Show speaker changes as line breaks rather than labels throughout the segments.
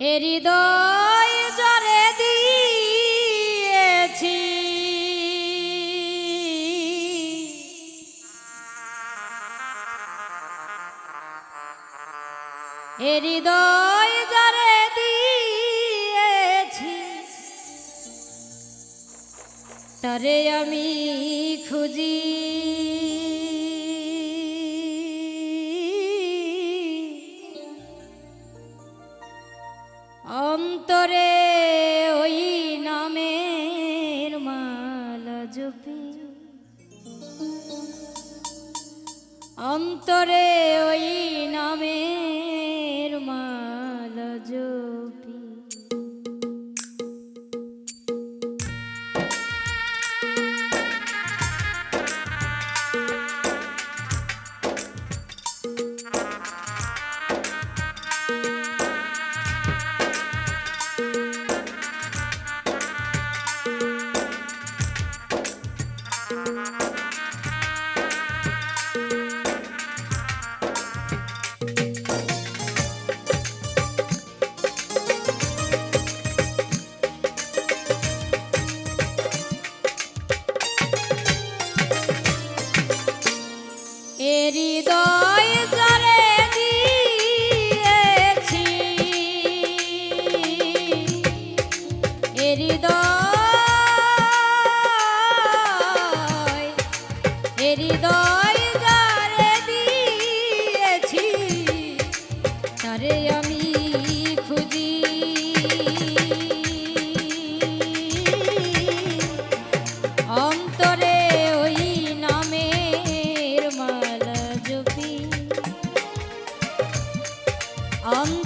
হৃদয় জরে দিয়েছি। তরে আমি খুঁজি I'm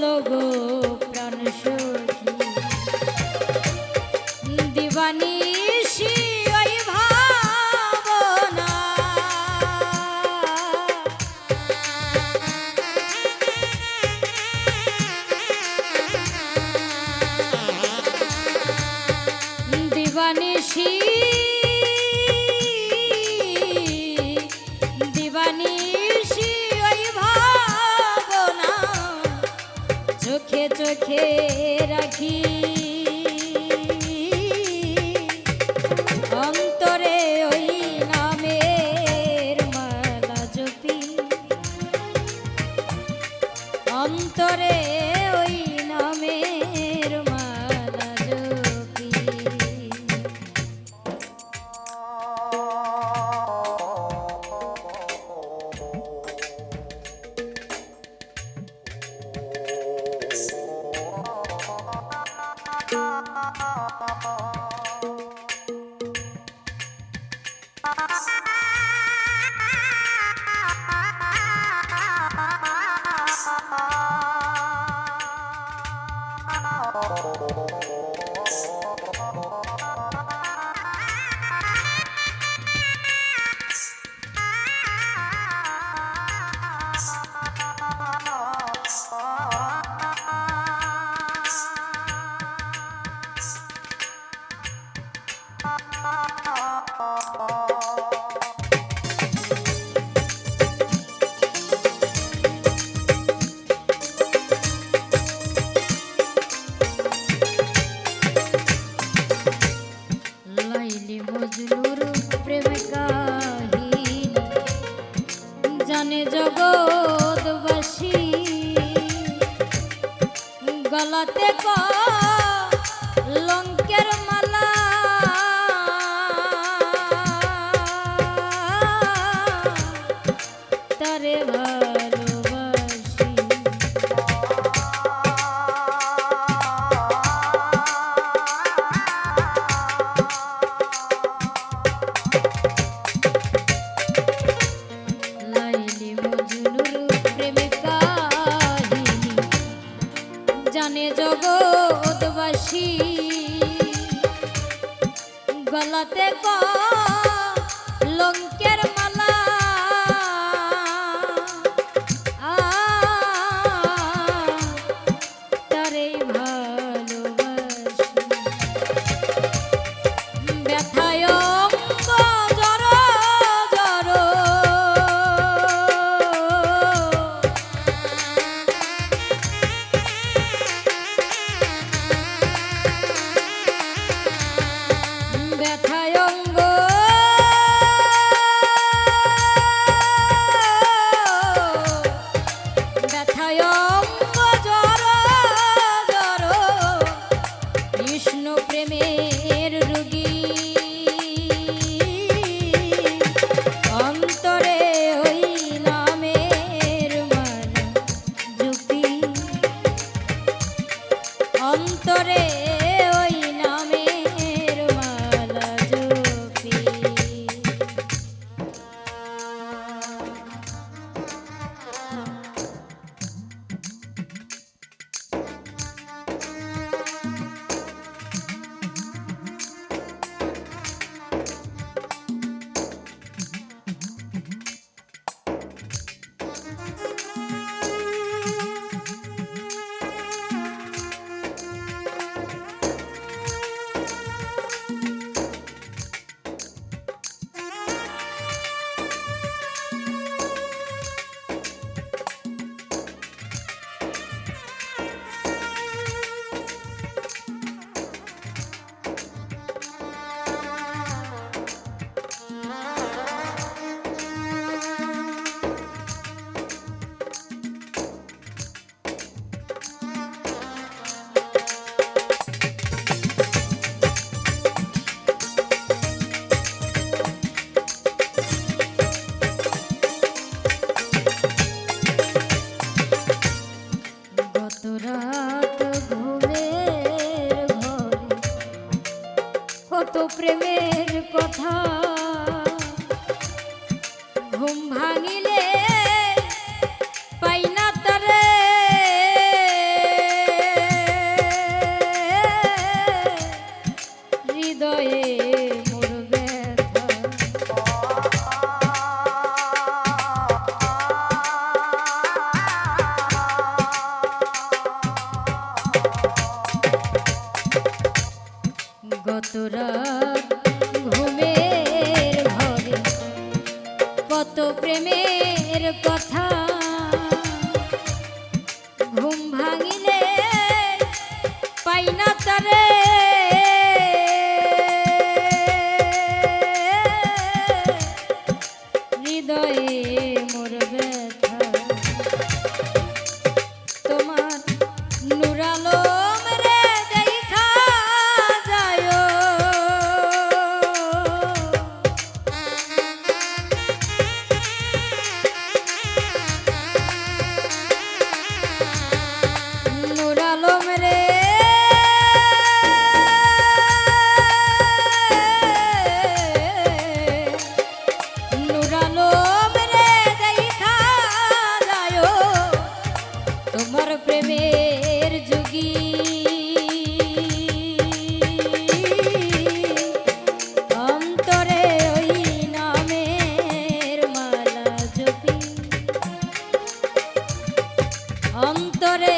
logo. রাখি অন্তরে ওই নামের মালা জপি। অন্তরে ওই নামের Oh জানে জগৎবাসী। গলাতে লঙ্কের প্রেমের রুগী। ঘুম ভাঙিলে পাইনা তারে। হৃদয়ে গত রাত প্রেমের কথা অন্তরে